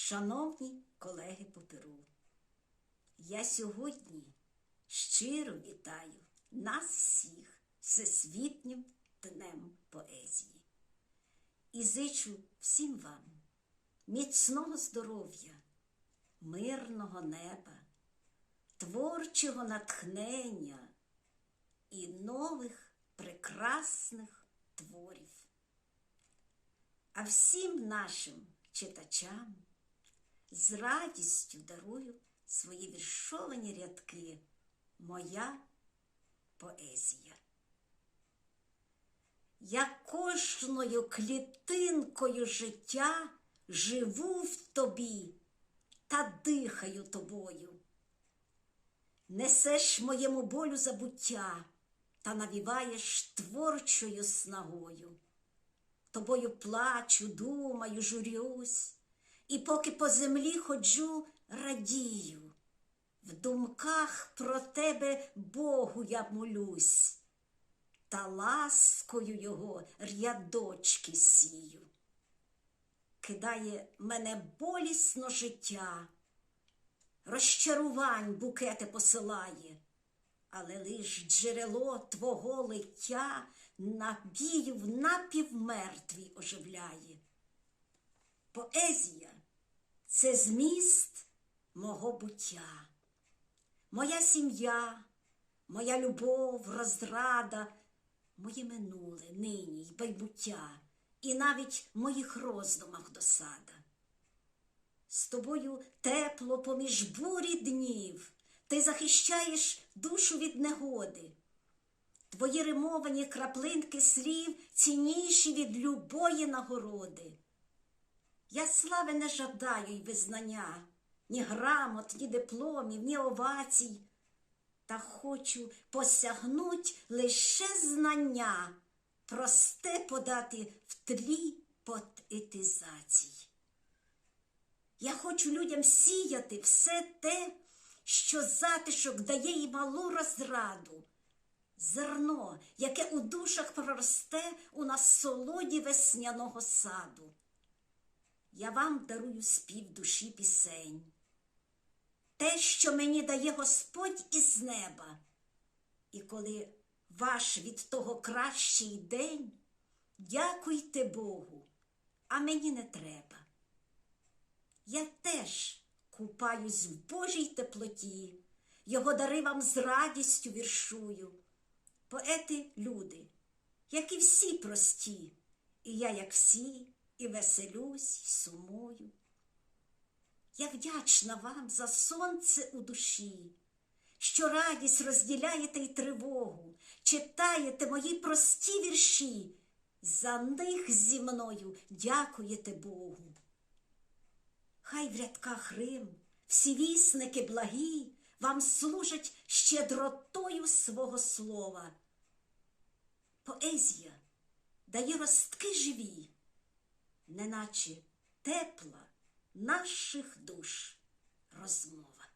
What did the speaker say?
Шановні колеги по Перу, я сьогодні щиро вітаю нас всіх Всесвітнім Днем поезії і зичу всім вам міцного здоров'я, мирного неба, творчого натхнення і нових прекрасних творів. А всім нашим читачам з радістю дарую свої віршовані рядки Моя поезія. Я кожною клітинкою життя живу в тобі та дихаю тобою. Несеш моєму болю забуття та навіваєш творчою снагою. Тобою плачу, думаю, журюсь, і поки по землі ходжу, радію. В думках про тебе Богу я молюсь, та ласкою його рядочки сію. Кидає мене болісно життя, розчарувань букети посилає, але лиш джерело твого лиття набію в напівмертвій оживляє. Поезія це зміст мого буття, моя сім'я, моя любов, розрада, моє минуле, нині й майбуття, і навіть моїх роздумах досада. З тобою тепло поміж бурі днів, ти захищаєш душу від негоди. Твої римовані краплинки слів цінніші від любої нагороди. Я слави не жадаю й визнання, ні грамот, ні дипломів, ні овацій, та хочу посягнуть лише знання, просте подати в тлі поетизацій. Я хочу людям сіяти все те, що затишок дає їй малу розраду, зерно, яке у душах проросте у насолоді весняного саду. Я вам дарую спів душі пісень, те, що мені дає Господь із неба. І коли ваш від того кращий день, дякуйте Богу, а мені не треба. Я теж купаюсь в Божій теплоті, його дари вам з радістю віршую. Поети люди, як і всі прості, і я, як всі, і веселюсь, і сумую. Я вдячна вам за сонце у душі, що радість розділяєте й тривогу, читаєте мої прості вірші, за них зі мною дякуєте Богу. Хай в рядках Рим всі вісники благі вам служать щедротою свого слова. Поезія дає ростки живі, неначе тепла наших душ розмова.